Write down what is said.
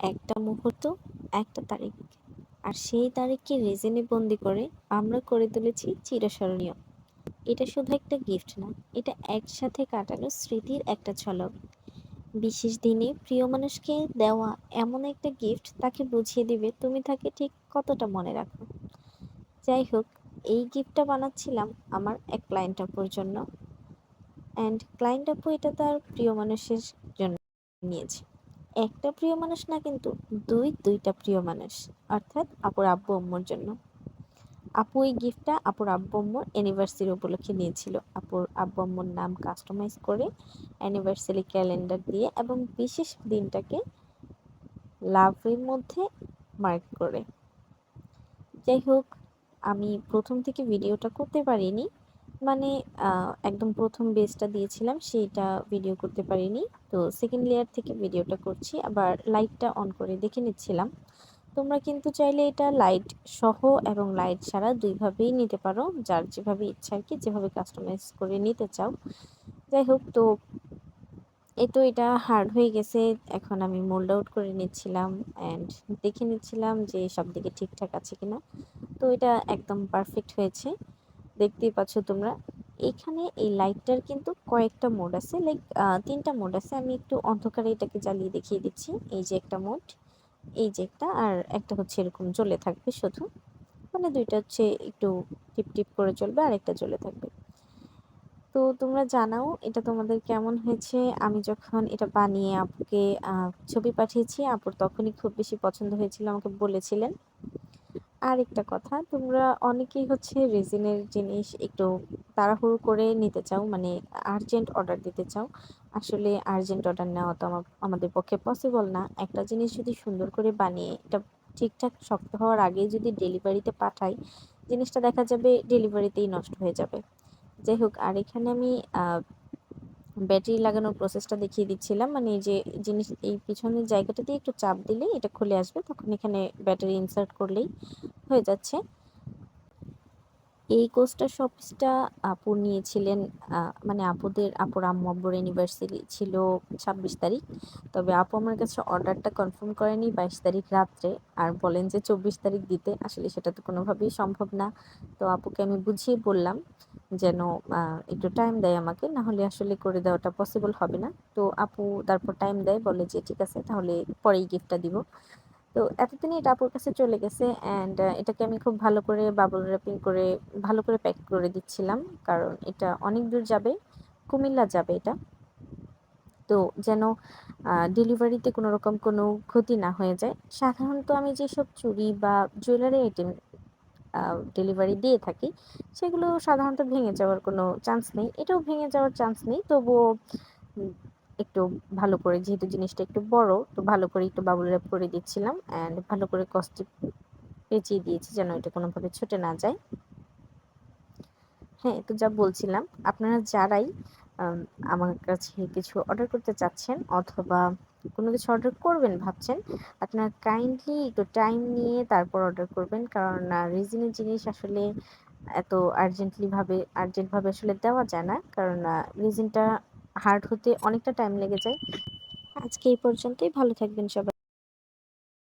একটা মুহূর্ত, একটা তারিখ। আর সেই তারিখকে রেজেনে বন্দি করে আমরা করে তুলেছি চিরস্মরণীয়। এটা শুধু একটা গিফট না, এটা একসাথে কাটানো স্মৃতির একটা ঝলক। বিশেষ দিনে প্রিয় মানুষকে দেওয়া এমন একটা গিফট তাকে বুঝিয়ে দিবে তুমি তাকে ঠিক কতটা মনে রাখো। যাই হোক, এই গিফটটা বানাচ্ছিলাম আমার এক ক্লায়েন্ট আপুর জন্য। অ্যান্ড ক্লায়েন্ট আপু এটা তার প্রিয় মানুষের জন্য নিয়েছে। একটা প্রিয় মানুষ না কিন্তু দুই দুইটা প্রিয় মানুষ, অর্থাৎ আপুর আব্বু আম্মুর জন্য। আপু এই গিফটটা আপুর আব্বু আম্মুর অ্যানিভার্সারি উপলক্ষে নিয়েছিল। আপুর আব্বু আম্মুর নাম কাস্টমাইজ করে অ্যানিভার্সারি ক্যালেন্ডার দিয়ে এবং বিশেষ দিনটাকে লাভের মধ্যে মার্ক করে। যাই হোক, আমি প্রথম থেকে ভিডিওটা করতে পারিনি। মানে একদম প্রথম বেসটা দিয়েছিলাম, সেইটা ভিডিও করতে পারিনি। তো সেকেন্ড লেয়ার থেকে ভিডিওটা করছি, আবার লাইটটা অন করে দেখে নিচ্ছিলাম। তোমরা কিন্তু চাইলে এটা লাইট সহ এবং লাইট ছাড়া দুইভাবেই নিতে পারো, যার যেভাবে ইচ্ছা আর কি, যেভাবে কাস্টমাইজ করে নিতে চাও। যাই হোক, তো এই তো এটা হার্ড হয়ে গেছে। এখন আমি মোল্ড আউট করে নিচ্ছিলাম অ্যান্ড দেখে নিচ্ছিলাম যে সব দিকে ঠিকঠাক আছে কিনা। তো এটা একদম পারফেক্ট হয়েছে। দেখতেই পাচ্ছ তোমরা। এখানে এই লাইটটার কিন্তু কয়েকটা মোড আছে লাইক তিনটা মোড আছে। আমি একটু অন্ধকারে এটাকে জ্বালিয়ে দেখিয়ে দিচ্ছি। এই যে একটা মোড এই যে একটা, আর একটা হচ্ছে এরকম জ্বলে থাকবে শুধু। মানে দুইটা হচ্ছে একটু টিপ টিপ করে চলবে আর একটা জ্বলে থাকবে। তো তোমরা জানাও এটা তোমাদের কেমন হয়েছে। আমি যখন এটা বানিয়ে আপুকে ছবি পাঠিয়েছি, আপুর তখনই খুব বেশি পছন্দ হয়েছিল, আমাকে বলেছিলেন। আর একটা কথা, তোমরা অনেকেই হচ্ছে রেজিনের জিনিস একটু তাড়াহুড়ো করে নিতে চাও মানে আর্জেন্ট অর্ডার দিতে চাও। আসলে আর্জেন্ট অর্ডার নেওয়া তো আমাদের পক্ষে পসিবল না। একটা জিনিস যদি সুন্দর করে বানিয়ে, এটা ঠিকঠাক শক্ত হওয়ার আগেই যদি ডেলিভারিতে পাঠাই, জিনিসটা দেখা যাবে ডেলিভারিতেই নষ্ট হয়ে যাবে। যাই হোক, আর এখানে আমি ব্যাটারি লাগানোর প্রসেসটা দেখিয়ে দিচ্ছিলাম। মানে এই যে জিনিস, এই পিছনের জায়গাটাতে একটু চাপ দিলে এটা খুলে আসবে। তখন এখানে ব্যাটারি ইনসার্ট করলেই হয়ে যাচ্ছে। এই কোর্সটার শপিসটা আপু নিয়েছিলেন মানে আপুদের, আপুর আম্মু আব্বুর অ্যানিভার্সারি ছিল ছাব্বিশ তারিখ। তবে আপু আমার কাছে অর্ডারটা কনফার্ম করেনি বাইশ তারিখ রাত্রে। আর বলেন যে চব্বিশ তারিখ দিতে, আসলে সেটা তো কোনোভাবেই সম্ভব না। তো আপুকে আমি বুঝিয়ে বললাম যেন একটু টাইম দেয় আমাকে না হলে আসলে করে দেওয়াটা পসিবল হবে না। তো আপু তারপর টাইম দেয়, বলে যে, ঠিক আছে, তাহলে পরেই গিফটটা দিব। তো এতদিনই এটা আপুর কাছে চলে গেছে অ্যান্ড এটাকে আমি খুব ভালো করে বাবল র্যাপিং করে, ভালো করে প্যাক করে দিচ্ছিলাম। কারণ এটা অনেক দূর যাবে, কুমিল্লা যাবে এটা। তো যেন ডেলিভারিতে কোনো রকম কোনো ক্ষতি না হয়ে যায়। সাধারণত আমি যেসব চুড়ি বা জুয়েলারি আইটেম ডেলিভারি দিয়ে থাকি। সেগুলো সাধারণত ভেঙে যাওয়ার কোনো চান্স নেই। এটাও ভেঙে যাওয়ার চান্স নেই। তবুও একটু ভালো করে, যেহেতু জিনিসটা একটু বড়, তো ভালো করে একটু বাবুল র্যাপ করে দিচ্ছিলাম অ্যান্ড ভালো করে কস্টি পেঁচিয়ে দিয়েছি যেন এটা কোনোভাবে ছুটে না যায়। হ্যাঁ তো যা বলছিলাম, আপনারা যারাই আমার কাছে কিছু অর্ডার করতে চাচ্ছেন অথবা কোনো কিছু অর্ডার করবেন ভাবছেন, আপনারা কাইন্ডলি একটু টাইম নিয়ে তারপর অর্ডার করবেন। কারণ রিজনের জিনিস আসলে এত আর্জেন্টলিভাবে আর্জেন্টভাবে আসলে দেওয়া যায় না। কারণ রিজনটা হার্ড হতে অনেকটা টাইম লেগে যায়। আজকে এই পর্যন্তই। ভালো থাকবেন সবাই।